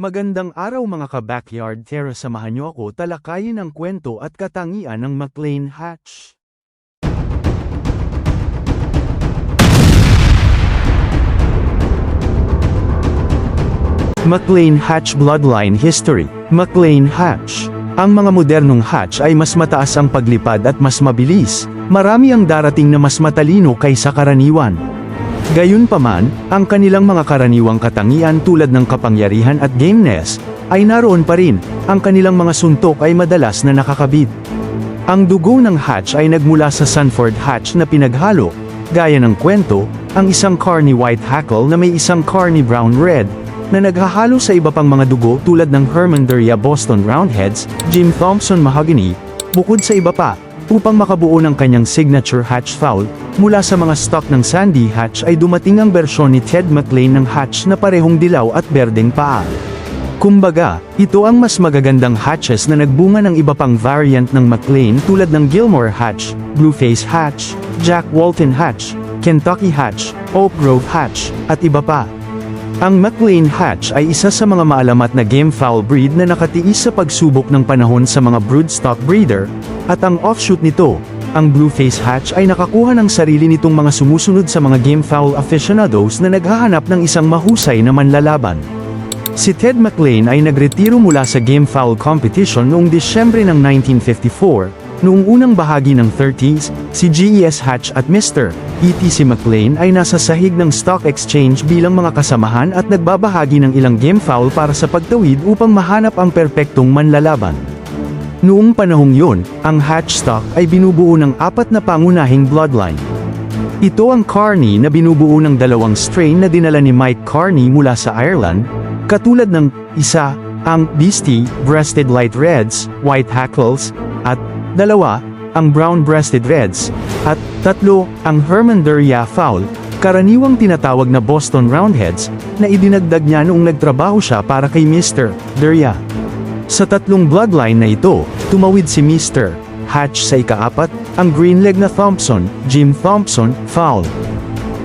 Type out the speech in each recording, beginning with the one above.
Magandang araw mga ka-backyard terra samahan niyo ako talakayin ang kwento at katangian ng McLean Hatch. McLean Hatch Bloodline History McLean Hatch Ang mga modernong hatch ay mas mataas ang paglipad at mas mabilis, marami ang darating na mas matalino kaysa karaniwan. Gayunpaman, ang kanilang mga karaniwang katangian tulad ng kapangyarihan at gameness, ay naroon pa rin, ang kanilang mga suntok ay madalas na nakakabid. Ang dugo ng hatch ay nagmula sa Sanford hatch na pinaghalo, gaya ng kwento, ang isang Carney White Hackle na may isang Carney Brown Red, na naghahalo sa iba pang mga dugo tulad ng Hermanderia Boston Roundheads, Jim Thompson Mahogany, bukod sa iba pa, upang makabuo ng kanyang signature hatch foul, mula sa mga stock ng Sandy Hatch ay dumating ang bersyon ni Ted McLean ng hatch na parehong dilaw at berdeng paa. Kumbaga, ito ang mas magagandang hatches na nagbunga ng iba pang variant ng McLean tulad ng Gilmore Hatch, Blueface Hatch, Jack Walton Hatch, Kentucky Hatch, Oak Grove Hatch, at iba pa. Ang McLean Hatch ay isa sa mga maalamat na game fowl breed na nakatiis sa pagsubok ng panahon sa mga broodstock breeder, at ang offshoot nito, ang Blueface Hatch ay nakakuha ng sarili nitong mga sumusunod sa mga game fowl aficionados na naghahanap ng isang mahusay na manlalaban. Si Ted McLean ay nagretiro mula sa game fowl competition noong Disyembre ng 1954, Noong unang bahagi ng 30s, si GES Hatch at Mr. E.T.C. McLean ay nasa sahig ng stock exchange bilang mga kasamahan at nagbabahagi ng ilang game foul para sa pagtawid upang mahanap ang perpektong manlalaban. Noong panahong yun, ang Hatch stock ay binubuo ng apat na pangunahing bloodline. Ito ang Carney na binubuo ng dalawang strain na dinala ni Mike Carney mula sa Ireland, katulad ng isa, ang Beastie, Breasted Light Reds, White Hackles, at dalawa, ang Brown-Breasted Reds, at tatlo, ang Hermanderia Fowl, karaniwang tinatawag na Boston Roundheads, na idinagdag niya noong nagtrabaho siya para kay Mr. Deria. Sa tatlong bloodline na ito, tumawid si Mr. Hatch sa ikaapat, ang green-leg na Thompson, Jim Thompson, Fowl.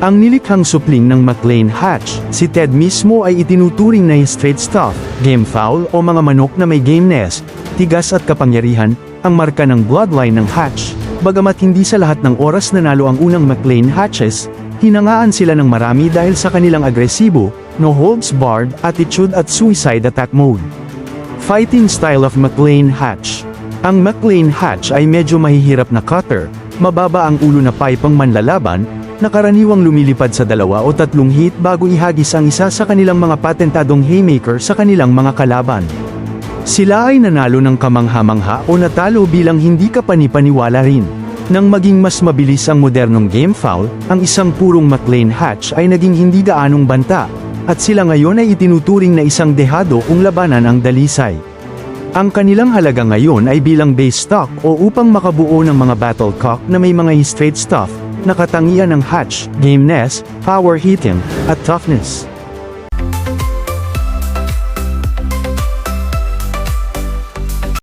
Ang nilikhang supling ng McLean Hatch, si Ted mismo ay itinuturing na straight stuff, game fowl o mga manok na may gameness, tigas at kapangyarihan, ang marka ng bloodline ng Hatch. Bagamat hindi sa lahat ng oras nanalo ang unang McLean Hatches, hinangaan sila ng marami dahil sa kanilang agresibo, no holds barred attitude at suicide attack mode. Fighting style of McLean Hatch Ang McLean Hatch ay medyo mahihirap na cutter, mababa ang ulo na pipang manlalaban, na karaniwang lumilipad sa dalawa o tatlong hit bago ihagis ang isa sa kanilang mga patentadong haymaker sa kanilang mga kalaban. Sila ay nanalo ng kamangha-mangha o natalo bilang hindi kapanipaniwala rin. Nang maging mas mabilis ang modernong game foul, ang isang purong McLean Hatch ay naging hindi gaanong banta, at sila ngayon ay itinuturing na isang dehado kung labanan ang dalisay. Ang kanilang halaga ngayon ay bilang base stock o upang makabuo ng mga battlecock na may mga straight stuff, na katangian ng hatch, gameness, power hitting, at toughness.